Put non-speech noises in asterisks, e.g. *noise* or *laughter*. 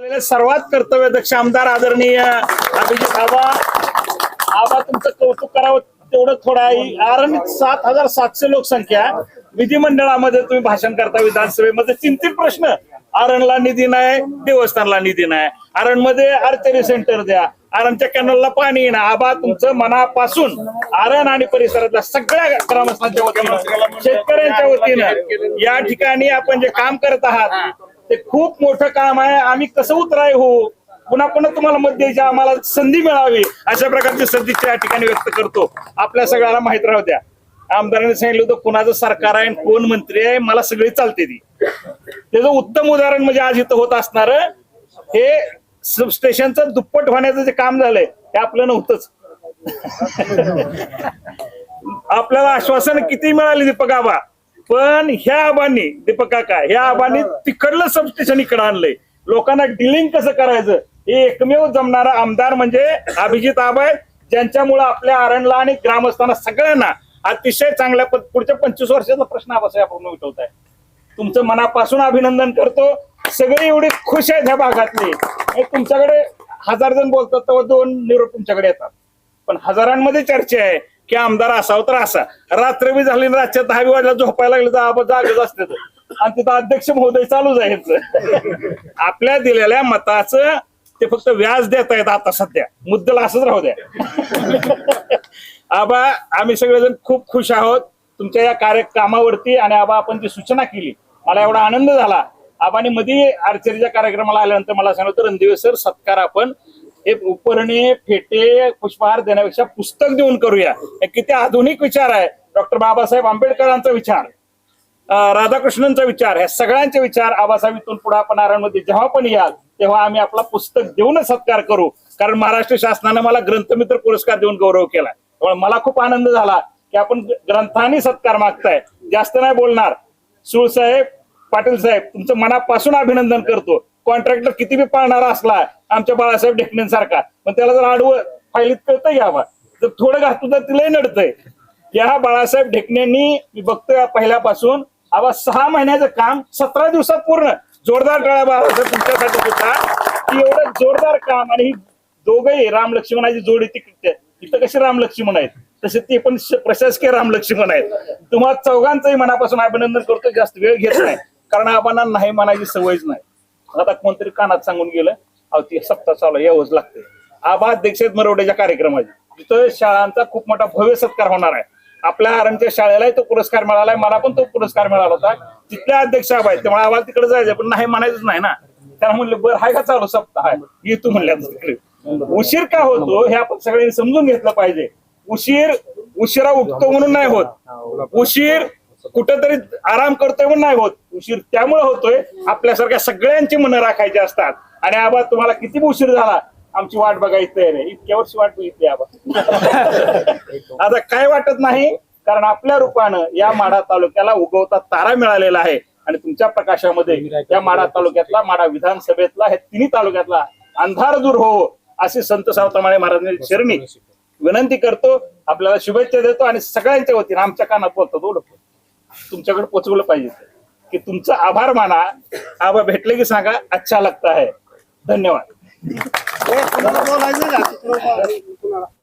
आलेले सर्वात कर्तव्यदक्ष आमदार आदरणीय अभिजित आबा आबा तुमचं कौतुक करावं तेवढं थोडं आहे. कारण सात हजार सातशे लोकसंख्या विधिमंडळामध्ये तुम्ही भाषण करता विधानसभेमध्ये. चिंतित प्रश्न आरणला निधी नाही देवस्थानला निधी नाही. आरणमध्ये आर्चरी सेंटर द्या. आरणच्या कॅनलला पाणी येणं. आबा तुमचं मनापासून आरण आणि परिसरातल्या सगळ्या ग्रामस्थांच्या वतीनं शेतकऱ्यांच्या वतीनं या ठिकाणी आपण जे काम करत आहात ते खूप मोठं काम आहे. आम्ही कसं उतराय हो? पुन्हा पुन्हा तुम्हाला मत द्यायची आम्हाला संधी मिळावी. अशा प्रकारची सदिच्छा या ठिकाणी व्यक्त करतो. आपल्या सगळ्याला माहीत राहू द्या. आमदारांनी सांगितलं होतं कुणाचं सरकार आहे कोण मंत्री आहे मला सगळी चालते ती. त्याचं उत्तम उदाहरण म्हणजे आज इथं होत असणार हे सबस्टेशनचं दुप्पट होण्याचं जे काम झालंय हे आपलं नव्हतंच. आपल्याला आश्वासन किती मिळाली दीपक आबा पण ह्या आबांनी दीपक काका ह्या आबांनी तिकडलं सबस्टेशन इकडं आणलंय. लोकांना डिलिंग कसं करायचं? हे एकमेव जमणारा आमदार म्हणजे अभिजित आबा आहे ज्यांच्यामुळे आपल्या आरणला आणि ग्रामस्थांना सगळ्यांना अतिशय चांगल्या पद- पुढच्या पंचवीस वर्षाचा प्रश्न आबासाहेब आपण उठवत आहे तुमचं मनापासून अभिनंदन करतो. सगळे एवढे खुश आहेत ह्या भागातले. तुमच्याकडे हजार जण बोलतात तेव्हा दोन निरोप तुमच्याकडे येतात. पण हजारांमध्ये चर्चा आहे. की आमदार असावं तर असा. रात्र बी झाली रातच्या दहा बी वाजला झोपायला लागले तर जागच असते आणि तिथं अध्यक्ष महोदय चालूच आहे आपल्या दिलेल्या मताचं ते फक्त व्याज देत आहेत आता सध्या. मुद्दल असंच राहू द्या. आबा आम्ही सगळेजण खूप खुश आहोत. तुमच्या या कार्यक्रमावरती आणि आबा आपण जी सूचना केली मला एवढा आनंद झाला. आबाने मध्ये आर्चरीच्या कार्यक्रमाला आल्यानंतर मला सांगितलं रणदिवे सर सत्कार आपण हे उपरणे फेटे पुष्पहार देण्यापेक्षा पुस्तक देऊन करूया. हे किती आधुनिक विचार आहे. डॉक्टर बाबासाहेब आंबेडकरांचा विचार राधाकृष्णांचा राधाकृष्णनचा विचार ह्या सगळ्यांचे विचार आबासाहेब इथून पुढे आपण नारायणमध्ये जेव्हा पण याल तेव्हा आम्ही आपला पुस्तक देऊनच सत्कार करू. कारण महाराष्ट्र शासनानं मला ग्रंथमित्र पुरस्कार देऊन गौरव केला त्यामुळे मला खूप आनंद झाला की आपण ग्रंथाने सत्कार मागताय. जास्त नाही बोलणार. सुळसाहेब पाटील साहेब तुमचं मनापासून अभिनंदन करतो. कॉन्ट्रॅक्टर किती बी पाळणारा असला आमच्या बाळासाहेब ढेकणेंसारखा पण त्याला जर आडवं फायलीत कळतं घ्यावा जर थोडं घातलं तर तिलाही नडतंय. या बाळासाहेब ढेकण्यांनी मी बघतोय पहिल्यापासून आवा सहा महिन्याचं काम सतरा दिवसात पूर्ण. जोरदार टाळ्या बाळासाहेब तुमच्यासाठी होता. की एवढं जोरदार काम आणि ही दोघही राम लक्ष्मणाची जोडी तिकडे इथं कशी राम लक्ष्मण आहेत? तसे ते पण प्रशासकीय राम लक्ष्मण आहेत. तुम्हाला चौघांचंही मनापासून अभिनंदन करतो जास्त वेळ घेत नाही. कारण आबांना नाही म्हणायची सवयच नाही. आता कोणतरी कानात सांगून गेलं अहो ती सप्ताह चालू यावंच लागते आबा अध्यक्ष आहेत मरवड्याच्या कार्यक्रमाचे. तिथं शाळांचा खूप मोठा भव्य सत्कार होणार आहे. आपल्या आरणच्या शाळेलाही तो पुरस्कार मिळालाय मला पण तो पुरस्कार मिळाला होता. तिथल्या अध्यक्ष आबा आहेत त्यामुळे आम्हाला तिकडे जायचं पण नाही म्हणायचंच नाही ना. त्याला म्हणलं बरं हाय का चालू सप्ताह? आहे येतो म्हणल्या तिकडे. उशीर का होतो हे आपण सगळ्यांनी समजून घेतलं पाहिजे. उशीर उशिरा उठतो म्हणून नाही होत. उशीर कुठेतरी आराम करतोय म्हणून नाही होत. उशीर त्यामुळे होतोय. आपल्यासारख्या सगळ्यांची मनं राखायची असतात. आणि आबा तुम्हाला किती उशीर झाला आमची वाट बघायची तयार आहे. इतक्या वर्षी वाट बघितली आबा. *laughs* आता काय वाटत नाही? कारण आपल्या रूपानं या माढा तालुक्याला उगवता तारा मिळालेला आहे. आणि तुमच्या प्रकाशामध्ये या माढा तालुक्यातला माढा विधानसभेतला हे तिन्ही तालुक्यातला अंधार दूर हो असे संत सावतामाळे महाराजांनी शरणी विनंती करतो. आपल्याला शुभेच्छा देतो आणि सगळ्यांच्या वतीने आमच्या कानात बोलतो. तुमच्याकडे पोचवलं पाहिजे. की तुमचा आभार माना. आभार भेटले की सांगा अच्छा लगता है. धन्यवाद.